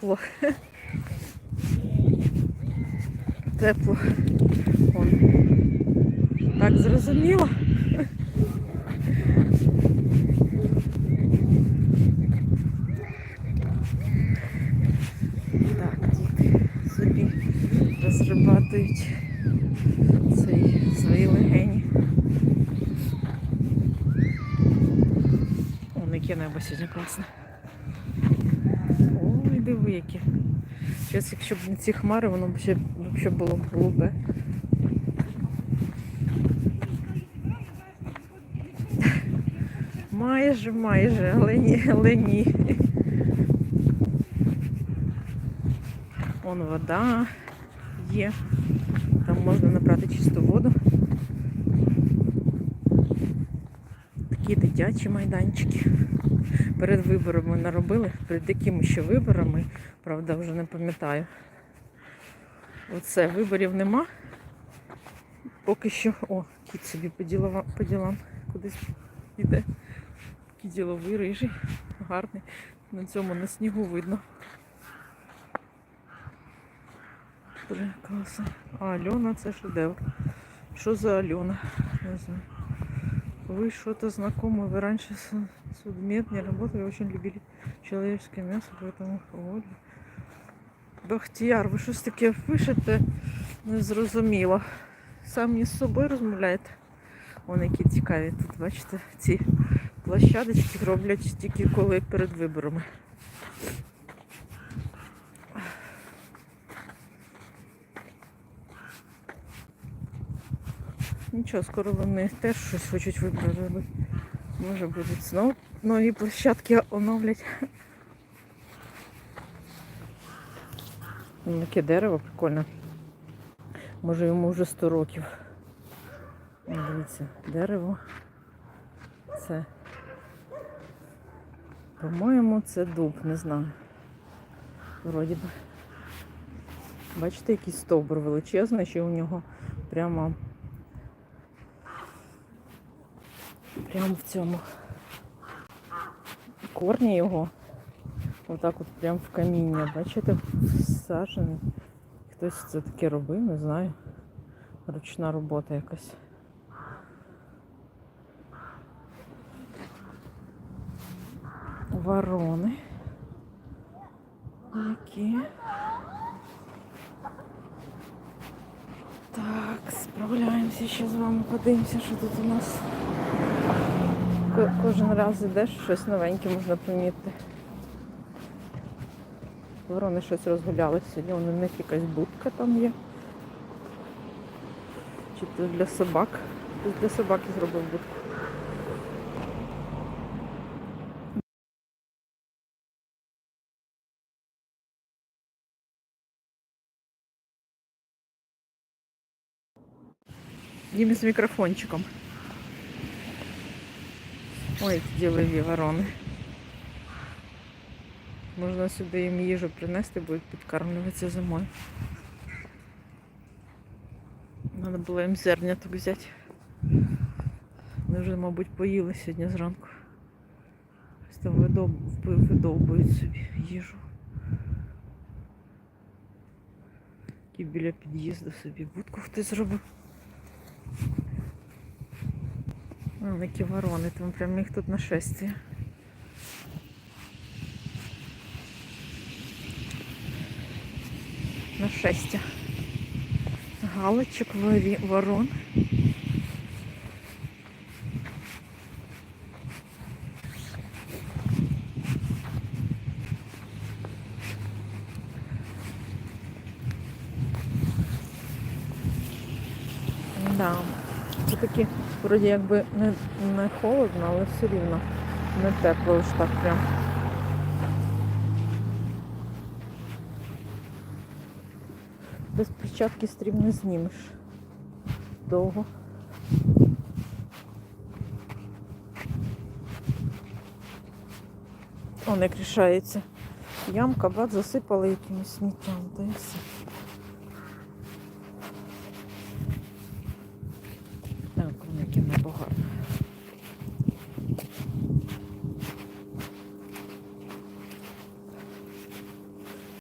Тепло. Тепло. Вон. Так зрозуміло. Так, діти собі розрабатують цей свої легені. О, яке небо сьогодні класне. Диви які. Зараз, якщо б не ці хмари, воно б ще взагалі було б голубе. Майже, майже, але ні, але ні. Вон вода є. Там можна набрати чисту воду. Такі дитячі майданчики. Перед виборами наробили, перед якими ще виборами, правда, вже не пам'ятаю. Оце виборів нема. Поки що. О, кіт собі по ділам, по ділам кудись йде. Такий рижий, гарний. На цьому на снігу видно. Дуже класно. А Альона це шедевр. Що за Альона? Не знаю. Вы что-то знакомы, вы раньше с судмедной работали, очень любили человеческое мясо, поэтому вот. Бахтияр, ви щось таке пишете? Не зрозуміло. Самі з собою розмовляєте. Вони які цікаві тут, бачите, ці площадочки роблять тільки коли перед виборами. Нічого, скоро вони теж щось хочуть вибрати. Може будуть знову нові площадки оновлять. Ну, Таке дерево прикольне. Може йому вже 100 років. Дивіться, дерево. Це. По-моєму, це дуб, не знаю. Вроді би. Бачите, який стовбур величезний, ще у нього прямо прямо в цьому корні його. Отак от прямо в каміння. Бачите, всаджений. Хтось це таке робив, не знаю. Ручна робота якась. Ворони. Які. Так, справляємося ще з вами, подивимося, що тут у нас. Ко- Кожен раз йдеш, щось новеньке можна помітити. Ворони щось розгулялись сьогодні, вон у них якась будка там є. Чи то для собак. Хтось для собаки зробив будку. Їм з мікрофончиком. Ой, ділові ворони. Можна сюди їм їжу принести, будуть підкармлюватися зимою. Треба було їм зерняток взяти. Вони вже, мабуть, поїли сьогодні зранку. Ось там видовбують собі їжу. І біля під'їзду собі будку хтось зробив. А, які ворони, там прям їх тут нашестя. Нашестя. Галочок, ворі- ворон. Да. Це такі, вроді якби не, не холодно, але все рівно не тепло ось так прям. Без перчатки стрім не знімеш. Довго. Он як рішається. Ямка, бац, засипали якимось сміттям, та і все. Небо гарне.